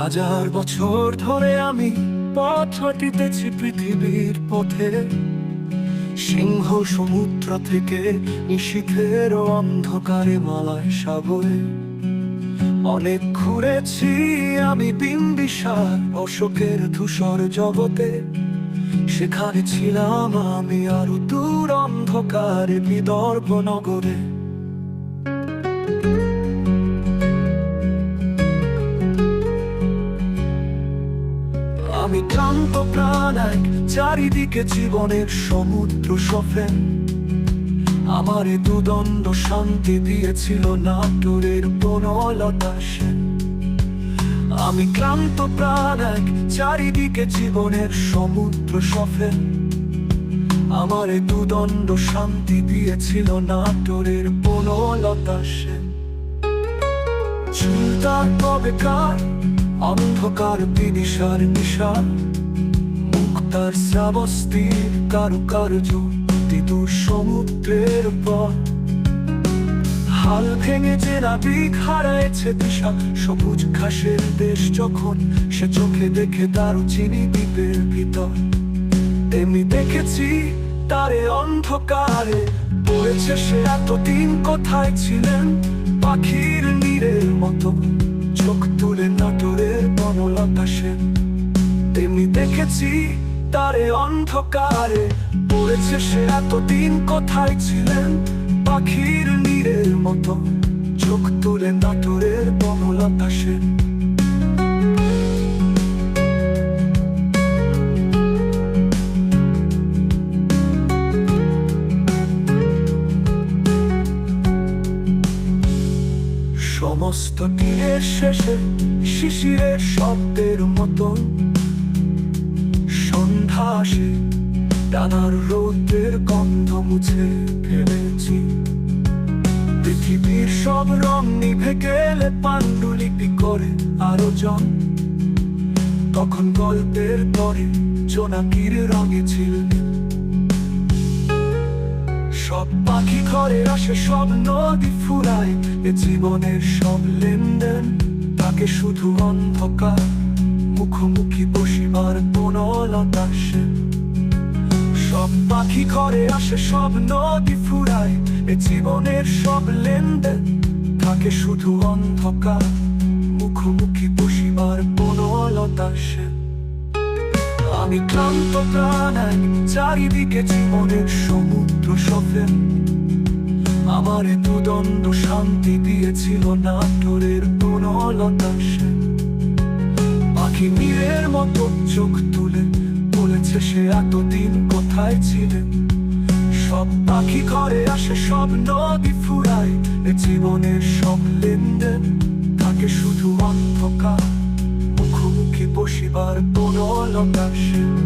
হাজার বছর ধরে আমি পথ হাঁটিতেছি পৃথিবীর পথে। সিংহ সমুদ্র থেকে নিশীথের অন্ধকারে মালায় সাগরে অনেক ঘুরেছি আমি বিম্বিসার অশোকের ধূসর জগতে। সেখানে ছিলাম আমি আরও দূর অন্ধকারে বিদর্ভ নগরে। আমি ক্লান্ত প্রাণ, এক চারিদিকে জীবনের সমুদ্র সফেন আমার দুদণ্ড শান্তি দিয়েছিল নাটোরের বনলতা আমি ক্লান্ত প্রাণ, এক চারিদিকে জীবনের সমুদ্র সফেন আমার দুদণ্ড শান্তি দিয়েছিল নাটোরের বনলতা সেন চুলতার কবে কার অন্ধকার বিনিশার নিশান, মুক্তার শ্রাবস্তির কারুকার্য তিদুর সমুদ্রের পর হাল ভেঙে যে নাবিক হারাইছে দিশা সবুজ ঘাসের দেশ যখন সে চোখে দেখে দারুচিনি দ্বীপের ভিতর। তেমনি দেখেছি তারে অন্ধকারে পড়েছে সে এতদিন কোথায় ছিলেন, পাখির নীরের মতো। চোখ দেখেছি তারে অন্ধকারে। পড়েছে সে এতদিন কোথায় ছিলেন? পাখির নীরের মতো চোখ তুলে নাটোরের বনলতা সেন সমস্ত দিনের শেষে শিশিরের শব্দের মতন টানার রৌদ্রের গন্ধ মুছে ফেলেছি। পৃথিবীর সব রং নিভে গেলে পাণ্ডুলিপি করে আরও জন। তখন গল্পের তরে জোনাকির রঙে ছিল সব পাখি ঘরে আসে, সব নদী ফুরায়, এ জীবনের সব লেনদেন, তাকে শুধু অন্ধকার, মুখোমুখি বসিবার বনলতা সে সব পাখি ঘরে আসে, সব নদী ফুরায়। এ জীবনের সব লেনদেন থাকে শুধু অন্ধকার। মুখোমুখি বসিবার বনলতা সে আমি ক্লান্ত প্রাণ এক চারিদিকে জীবনের সমুদ্র সফেন আমার দুদণ্ড শান্তি দিয়েছিল নাটোরের বনলতা সেন পাখি নীরের মতো চোখ তুলে বলেছে সে এতদিন কোথায় ছিলেন সব পাখি ঘরে আসে, সব নদী ফুরায়। এ জীবনের সব লেনদেন থাকে শুধু অন্ধকার। মুখোমুখি বসিবার বনলতা সেন